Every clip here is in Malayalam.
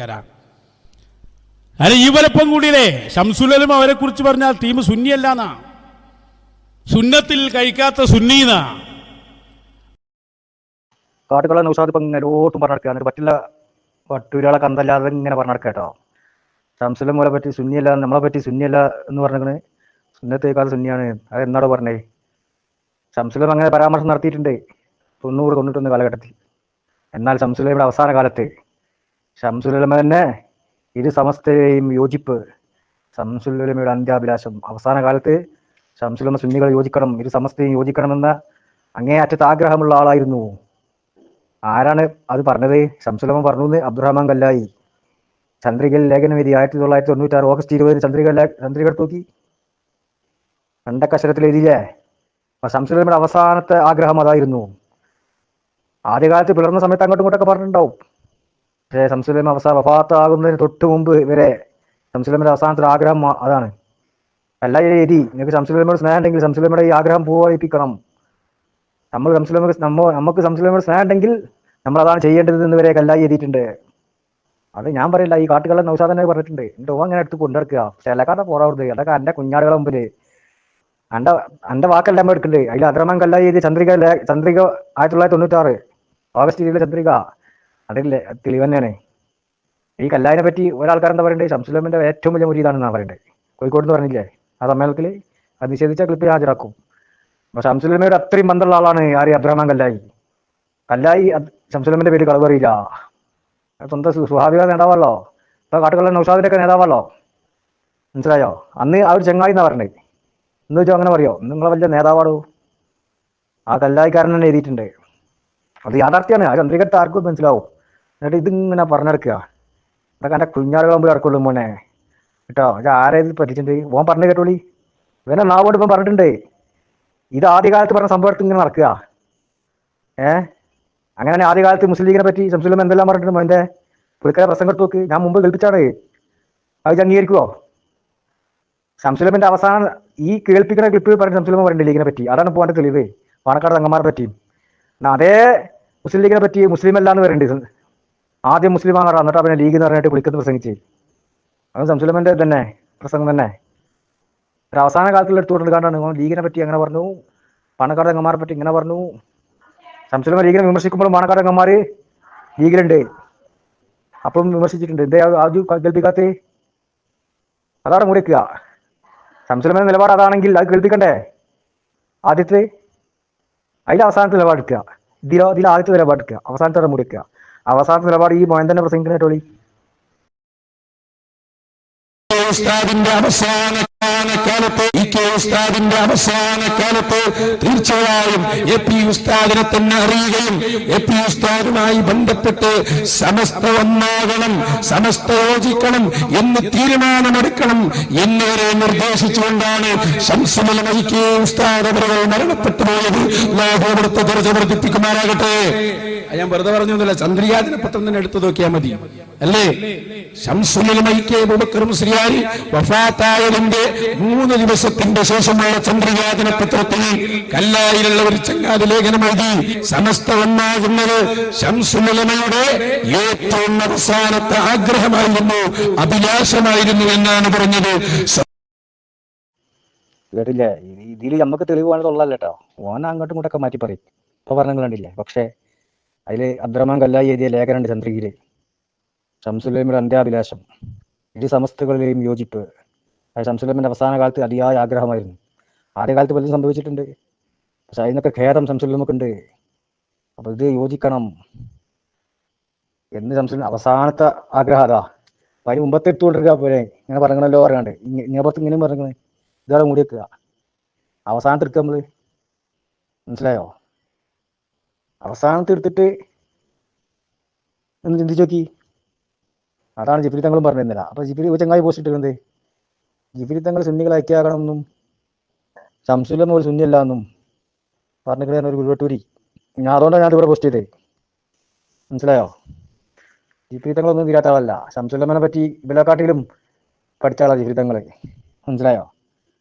കരാ അല്ല ഈ വലപ്പം കൂടിയല്ലേ? ഷംസുലലും അവരെ കുറിച്ച് പറഞ്ഞാൽ ടീം സുന്നിയല്ലാന്നാ. സുന്നത്തിൽ കഴിക്കാത്ത സുന്നീന്നാ കാട്ടുകളെ നൗഷാദ് ഇപ്പം ഓട്ടും പറഞ്ഞു നടക്കുക പറ്റില്ല പട്ടൂരാളെ കന്തല്ലാതെ ഇങ്ങനെ പറഞ്ഞു കേട്ടോ. ഷംസുലം പോലെ പറ്റി സുന്നിയല്ല നമ്മളെ പറ്റി സുന്നിയല്ല എന്ന് പറഞ്ഞിങ്ങനെ സുന്നത്തേക്കാൾ സുന്നിയാണ്. അത് എന്നാടോ പറഞ്ഞേ? ഷംസുലം അങ്ങനെ പരാമർശം നടത്തിയിട്ടുണ്ട്. തൊണ്ണൂറ് തൊണ്ണൂറ്റൊന്ന് കാലഘട്ടത്തിൽ. എന്നാൽ ഷംസുലയുടെ അവസാന കാലത്ത്. ഷംസുലമ തന്നെ ഇരു സമസ്തയെയും യോജിപ്പ്. ഷംസുലമയുടെ അന്ത്യാഭിലാഷം. അവസാന കാലത്ത് ഷംസുലമ സുന്നികൾ യോജിക്കണം ഇരു സമസ്തയും യോജിക്കണമെന്ന അങ്ങേയറ്റത്ത് ആഗ്രഹമുള്ള ആളായിരുന്നു. ആരാണ് അത് പറഞ്ഞത്? ശംസുലമ പറഞ്ഞു അബ്ദുറഹ്മാൻ കല്ലായി. ചന്ദ്രികയിൽ ലേഖനവിധി ആയിരത്തി തൊള്ളായിരത്തി തൊണ്ണൂറ്റാറ് ഓഗസ്റ്റ് ഇരുപതിന് ചന്ദ്രിക ചന്ദ്രിക തൂക്കി കണ്ടക്കശരത്തിൽ എഴുതിയില്ലേ? അപ്പൊ ശംസുലമയുടെ അവസാനത്തെ ആഗ്രഹം അതായിരുന്നു. ആദ്യകാലത്ത് പിളർന്ന സമയത്ത് അങ്ങോട്ടും ഇങ്ങോട്ടൊക്കെ പറഞ്ഞിട്ടുണ്ടാവും. പക്ഷേ ശംസുലമ അവസാന വഫാത്താകുന്നതിന് തൊട്ട് മുമ്പ് ഇവരെ ശംസുലമയുടെ അവസാനത്തെ ആഗ്രഹം അതാണ്. അല്ല രീതി. നിങ്ങൾക്ക് ശംസുലമയോട് സ്നേഹം ഉണ്ടെങ്കിൽ ശംസുലമയുടെ ഈ ആഗ്രഹം പൂവായിപ്പിക്കണം നമ്മൾ സംസ്ലമ നമ്മ നമുക്ക് സംസ്ലമ സ്നേഹം ഉണ്ടെങ്കിൽ നമ്മൾ അതാണ് ചെയ്യേണ്ടത് എന്ന് വരെ കല്ലായി എഴുതിയിട്ടുണ്ട്. അത് ഞാൻ പറയില്ല. ഈ കാട്ടുകളെ നൗസാദനെ പറഞ്ഞിട്ടുണ്ട്. എന്റെ ഓ അങ്ങനെ എടുത്ത് കൊണ്ടിറക്കുക ചിലക്കാരുടെ പോറാവുന്നത് അതൊക്കെ എന്റെ കുഞ്ഞാടുകളെ മുമ്പിൽ. എന്റെ എന്റെ വാക്കെല്ലാം എടുക്കണ്ടേ. അതിൽ അദ്രമാൻ കല്ലായി എഴുതി ചന്ദ്രിക ചന്ദ്രിക ആയിരത്തി തൊള്ളായിരത്തി തൊണ്ണൂറ്റാറ്. ഓഗസ്റ്റ് ഇരുപതിലെ ചന്ദ്രിക. അതില്ലേ തെളിവ് ഈ കല്ലായിനെ പറ്റി ഒരാൾക്കാർ എന്താ പറയണ്ടേ ശംസുലമിന്റെ ഏറ്റവും വലിയ മുരീതാണെന്നാണ് പറയണ്ടേ? കോഴിക്കോട് എന്ന് പറഞ്ഞില്ലേ? ആ സമ്മേളനത്തിൽ അത് നിഷേധിച്ച ക്ലിപ്പ് ഹാജരാക്കും. അപ്പൊ ഷംസുലമയുടെ അത്രയും ബന്ധമുള്ള ആളാണ് ആര് അബ്രഹാം കല്ലായി. കല്ലായി ശംസുലമിന്റെ പേര് കളവ് അറിയില്ല. സ്വന്തം സ്വാഭാവിക നേതാവല്ലോ ഇപ്പൊ കാട്ടുകൊള്ള നൌഷാദിന്റെ ഒക്കെ നേതാവല്ലോ മനസ്സിലായോ? അന്ന് ആ ഒരു ചെങ്ങായി എന്നാ പറഞ്ഞത് എന്ന് വെച്ചാൽ അങ്ങനെ പറയോ? നിങ്ങളെ വലിയ നേതാവാടോ? ആ കല്ലായിക്കാരൻ തന്നെ എഴുതിയിട്ടുണ്ട്. അത് യാഥാർത്ഥ്യമാണ്. ആ ചന്ദ്രികത്ത് ആർക്കും മനസ്സിലാവും. എന്നിട്ട് ഇതിങ്ങനെ പറഞ്ഞെടുക്കുക. അതൊക്കെ എന്റെ കുഞ്ഞാളുകൾ ഇറക്കുള്ളൂ മോനെ. കേട്ടോ? ഇത് ആരേത് പറ്റിച്ചിട്ടുണ്ട്? ഓൻ പറഞ്ഞു കേട്ടോളി. ഇവനെ നാവോട് ഇപ്പം പറഞ്ഞിട്ടുണ്ട്. ഇത് ആദ്യകാലത്ത് പറഞ്ഞ സംഭവത്തിൽ ഇങ്ങനെ നടക്കുക. ഏ? അങ്ങനെ ആദ്യകാലത്ത് മുസ്ലിം ലീഗിനെ പറ്റി സംസ്ലിം എന്തെല്ലാം പറഞ്ഞിട്ടുണ്ട് മോന്റെ പുള്ളിക്കാരെ പ്രസംഗം എടുത്ത് നോക്ക്. ഞാൻ മുമ്പ് കേൾപ്പിച്ചാണ്. അത് അംഗീകരിക്കുമോ ശംസുലമിന്റെ അവസാനം ഈ കേൾപ്പിക്കുന്ന ക്ലിപ്പ് പറഞ്ഞ ശംസുലമ പറയുന്നുണ്ട് ലീഗിനെ പറ്റി. അതാണ് പോകേണ്ട തെളിവ്. പാണക്കാട് തങ്ങന്മാരെ പറ്റിയും. അതേ മുസ്ലിം ലീഗിനെ പറ്റി മുസ്ലിം അല്ലാന്ന് പറയുന്നുണ്ട് ആദ്യം മുസ്ലിം ആണ് എന്നിട്ട് അവനെ ലീഗ് എന്ന് പറഞ്ഞിട്ട് വിളിക്കുന്ന പ്രസംഗിച്ച്. അത് ശംസുലമന്റെ തന്നെ പ്രസംഗം തന്നെ. ഒരു അവസാന കാലത്തിൽ എടുത്തുകൊണ്ട് കണ്ടാണ് ലീഗിനെ പറ്റി അങ്ങനെ പറഞ്ഞു പാണക്കാട് തങ്ങന്മാരെ പറ്റി ഇങ്ങനെ പറഞ്ഞു. ശംസുലമ ലീഗിനെ വിമർശിക്കുമ്പോൾ പാണക്കാട് തങ്ങന്മാര് ലീഗിലുണ്ട്. അപ്പം വിമർശിച്ചിട്ടുണ്ട്. എന്തേ ആദ്യം കേൾപ്പിക്കാത്ത? അതാണ് മുറിക്കുക ശംസുലമന്റെ നിലപാട് അതാണെങ്കിൽ അത് കേൾപ്പിക്കണ്ടേ? ആദ്യത്തെ അതിൽ അവസാനത്തെ നിലപാട് എടുക്കുക. ഇതിലോ ഇതിൽ ആദ്യത്തെ നിലപാട് എടുക്കുക. അവസാനത്തെ മുടിക്കുക അവസാനത്തെ നിലപാട് ഈ മോയൻ തന്നെ പ്രസംഗിക്കുന്ന ടോളി ഉസ്താദിന്റെ അവസാന കാലത്ത് ഇ കെ ഉസ്താദിന്റെ അവസാന കാലത്ത് തീർച്ചയായും എ പി ഉസ്താദിനെ തന്നെ അറിയുകയും എ പി ഉസ്താദുമായി ബന്ധപ്പെട്ട് സമസ്ത ഒന്നാകണം സമസ്ത യോജിക്കണം എന്ന് തീരുമാനമെടുക്കണം എന്നിവരെ നിർദ്ദേശിച്ചുകൊണ്ടാണ് ശംസമല ഇ ഉസ്താദ് അവരുകൾ മരണപ്പെട്ടു പോയത്. ലോകോപുരത്തെ അത് ഞാൻ വെറുതെ പറഞ്ഞൊന്നുമില്ല ചന്ദ്രിയാദിനെ പത്രം തന്നെ എടുത്തു നോക്കിയാൽ മതി. അല്ലേ? മുസ്ലിയാരി വഫാത്തായതിന്റെ മൂന്ന് ദിവസത്തിന്റെ ശേഷമുള്ള ചന്ദ്രികാദിന പത്രത്തിൽ കല്ലായിലുള്ള ഒരു ചങ്ങാതി ലേഖനം എഴുതി സമസ്ത ഒന്നാകുന്നത് ശംസുലമയുടെ ഏറ്റവും അവസാനത്തെ ആഗ്രഹമായിരുന്നു അഭിലാഷമായിരുന്നു എന്നാണ് പറഞ്ഞത്. കേട്ടില്ല? ഇതിൽ നമുക്ക് തെളിവ് വേണ്ടതുള്ളല്ലോ ഓന അങ്ങോട്ടും ഇങ്ങോട്ടൊക്കെ മാറ്റി പറയും. ഇപ്പൊ പറഞ്ഞു കണ്ടില്ലേ? പക്ഷേ അതിൽ അബ്ദുറഹ്മാൻ കല്ലായി എഴുതിയ ലേഖനുണ്ട് ചന്ദ്രഗിരി. ഷംസുലൈമിയുടെ അന്ത്യാഭിലാഷം. ഇരു സമസ്തകളിലെയും യോജിപ്പ്. അത് ഷംസുലൈമിന്റെ അവസാന കാലത്ത് അതിയായ ആഗ്രഹമായിരുന്നു. ആദ്യകാലത്ത് പലതും സംഭവിച്ചിട്ടുണ്ട്. പക്ഷെ അതിനൊക്കെ ഖേദം ഷംസുലമക്കുണ്ട് അപ്പോൾ ഇത് യോജിക്കണം. എന്ന് ഷംസുലം അവസാനത്തെ ആഗ്രഹം അതാ. അപ്പൊ അതിന് മുമ്പത്തെ എടുത്തുകൊണ്ടിരിക്കുക പോലെ ഇങ്ങനെ പറഞ്ഞല്ലോ പറയാണ്ട് ഇങ്ങനെ പുറത്ത് ഇങ്ങനെയും പറഞ്ഞേ ഇതാണ് മൂടി വെക്കുക. അവസാനത്തെ നമ്മൾ. മനസ്സിലായോ? അവസാനത്തെ എടുത്തിട്ട് ഒന്ന് ചിന്തിച്ചു നോക്കി. അതാണ് ജിഫിരി തങ്ങളും പറഞ്ഞിരുന്നില്ല അപ്പൊ ജിഫിരി ചങ്ങായി പോസ്റ്റ് ഇട്ടിരുന്നത് ജിഫിരി തങ്ങൾ സുന്നികളെ ഐക്യാകണമെന്നും ശംസുലം ഒരു സുന്നിയല്ല എന്നും പറഞ്ഞിട്ട് ഒരു ഗുരുവട്ടൂരി ഞാൻ അതുകൊണ്ടാണ് ഞാൻ ഇവിടെ പോസ്റ്റ് ചെയ്തേ. മനസ്സിലായോ? ജിഫിരി തങ്ങളൊന്നും തീരാത്തവല്ല ശംസുലമനെ പറ്റി ഇവലെക്കാട്ടിലും പഠിച്ച ആളാ ജിഫിരി തങ്ങൾ. മനസ്സിലായോ?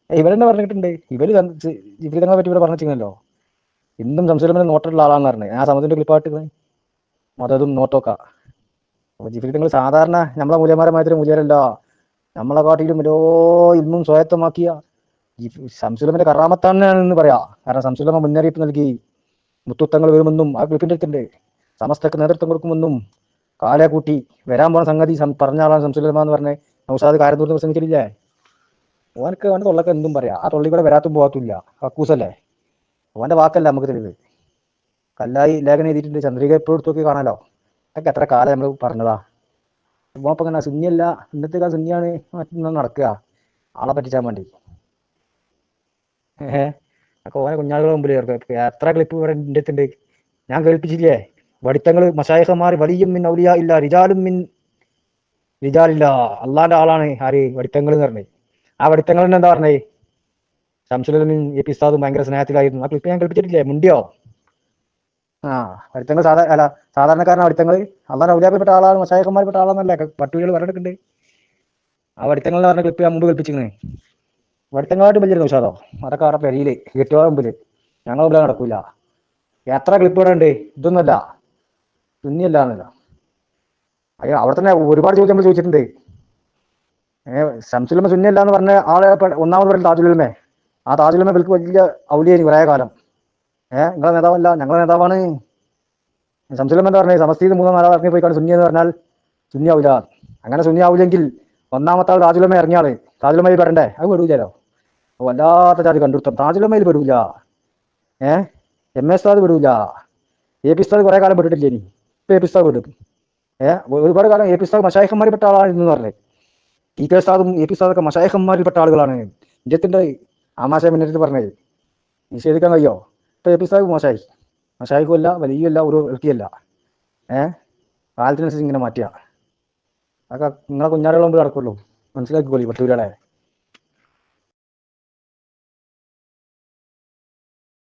ഇവരെന്നെ പറഞ്ഞിട്ടുണ്ട്. ഇവർ ജിഫിരി തങ്ങളെ പറ്റി ഇവിടെ പറഞ്ഞിട്ടുണ്ടല്ലോ ഇന്നും സംസുലമനെ നോട്ടുള്ള ആളാന്ന് പറഞ്ഞത് ആ സമയത്തിന്റെ ക്ലിപ്പായിട്ട് മതതും നോട്ടൊക്കെ. അപ്പൊ ജിഫിൽ നിങ്ങൾ സാധാരണ നമ്മളെ മൂല്യന്മാരെ മാതിരി മൂല്യരല്ല. നമ്മളെ കാട്ടിലും ഓരോ ഇന്നും സ്വായത്തമാക്കിയ സംസുലമിന്റെ കറാമത്താണെന്ന് പറയാ. കാരണം സംസുലമ മുന്നറിയിപ്പ് നൽകി. മുത്തുത്തങ്ങൾ വരുമെന്നും ആ ക്ലിപ്പിന്റെ അടുത്തുണ്ട്. സമസ്തക്ക് നേതൃത്വം കൊടുക്കുമെന്നും കാലെ കൂട്ടി വരാൻ പോണ സംഗതി പറഞ്ഞ ആളാണ് സംസുലമ എന്ന് പറഞ്ഞേ നൗസാദ് കാര്യം പ്രസംഗിച്ചില്ലേ ഓനക്ക് അവന്റെ തൊള്ളക്ക് എന്തും പറയാ. ആ തൊള്ളി കൂടെ വരാത്തും പോകാത്തില്ല കക്കൂസല്ലേ? ഓന്റെ വാക്കല്ല നമുക്ക് തെളിവ്. കല്ലായി ലേഖനം എഴുതിയിട്ടുണ്ട്. ചന്ദ്രിക എപ്പോഴും എടുത്തു നോക്കി കാണാലോ? അതൊക്കെ എത്ര കാലം നമ്മൾ പറഞ്ഞതാ. ഇപ്പൊ ഇങ്ങനെ സുന്നിയല്ല. ഇന്നത്തെ കാലം സുന്നിയാണ് മറ്റൊന്നും നടക്കുക. ആളെ പറ്റിച്ചാൻ വേണ്ടി. ഏഹ്? അപ്പൊ ഓരോ കുഞ്ഞാളുടെ മുമ്പിൽ എത്ര ക്ലിപ്പ് ഇവിടെ എന്റെ അടുത്തുണ്ട്. ഞാൻ കേൾപ്പിച്ചില്ലേ? വടിത്തങ്ങൾ മഷായഹന്മാർ വലിയും മിൻ ഔലിയ ഇല്ല റിജാലും മിൻ റിജാലില്ല. അള്ളാന്റെ ആളാണ് ആര്? വടിത്തങ്ങൾ എന്ന് പറഞ്ഞത് ആ വടിത്തങ്ങൾ എന്താ പറഞ്ഞേ? ശംസുലമിൻ എപ്പിസാദും ഭയങ്കര സ്നേഹത്തിലായിരുന്നു. ആ ക്ലിപ്പ് ഞാൻ കൽപ്പിച്ചിട്ടില്ലേ മുണ്ടിയോ? ആ അടുത്തങ്ങൾ സാധാ അല്ല സാധാരണക്കാരനാണ് അടുത്തങ്ങൾ അള്ളാൻ ഔലിയാക്കപ്പെട്ട ആളാണ് മഷായഹന്മാർപ്പെട്ട ആളാണെന്നല്ല? പട്ടുകൾ പറഞ്ഞിട്ടുണ്ട്. ആ അടുത്തങ്ങൾ പറഞ്ഞ ക്ലിപ്പ് ഞാൻ മുമ്പ് കേൾപ്പിച്ചിരുന്നേ വടിത്തങ്ങളായിട്ട് വലിയ ഉഷാദോ അതൊക്കെ അവരുടെ പെരിയിൽ ഏറ്റവും മുമ്പിൽ ഞങ്ങൾ മുമ്പിൽ നടക്കൂല. എത്ര ക്ലിപ്പ് ഇവിടെ ഉണ്ട്? ഇതൊന്നുമല്ല. തുന്നിയല്ല എന്നല്ല. അയ്യോ അവിടെ തന്നെ ഒരുപാട് ചോദ്യം നമ്മൾ ചോദിച്ചിട്ടുണ്ട്. ഏഹ് ശംസുലമ സുന്നിയല്ല എന്ന് പറഞ്ഞ ആളെ പ- ഒന്നാമത് പറയുന്നത് താജുലുമേ ആ താജ്മഹൽ വിൽക്ക് വലിയ ഔലിയായി കുറേ കാലം. ഏഹ് നിങ്ങളെ നേതാവല്ല ഞങ്ങളെ നേതാവാണ്. ശംസുലമ എന്താ പറഞ്ഞത് സമസ്തീത് മൂന്നോ നാലോ ഇറങ്ങി പോയി സുന്നി എന്ന് പറഞ്ഞാൽ സുന്നി ആവില്ല അങ്ങനെ സുന്നി ആവില്ലെങ്കിൽ ഒന്നാമത്തെ ആൾ താജുലമ ഇറങ്ങിയാൾ. താജുലമയിൽ പെടണ്ടേ? അത് പെടൂലോ വല്ലാത്ത ജാതി കണ്ടുപിടുത്തം. താജുലമയിൽ പെടൂല. ഏഹ് എം എസ് താദ് പെടൂല. എ പി സ്ഥാദ് കുറെ കാലം പെട്ടിട്ടില്ല ഇനി? ഇപ്പൊ എ പി സ്ഥാദ് വിടും ഏഹ് ഒരുപാട് കാലം എ പി സ്ഥാദ് മഷായഹന്മാരിൽപ്പെട്ട ആളാണ് എന്ന് പറഞ്ഞത് ടി കെ സ്ഥാദും എ പി സ്ഥാദൊക്കെ മഷായഹന്മാരിൽപ്പെട്ട ആളുകളാണ്. ആളുകളാണ് ഇന്ത്യത്തിന്റെ ആമാശ മുന്നേറ്റ് പറഞ്ഞത്. നിഷേധിക്കാൻ കഴിയോ? ഇപ്പൊ എ മോശായി മോശമായി. മഷായിക്കുമല്ല വലിയല്ല ഒരു വ്യക്തിയല്ല ഏഹ് കാലത്തിനനുസരിച്ച് ഇങ്ങനെ മാറ്റിയ. അതൊക്കെ നിങ്ങളെ കുഞ്ഞാടുകൾ മുമ്പ് നടക്കുള്ളൂ. മനസ്സിലാക്കിക്കോളി പട്ടൂരാളെ.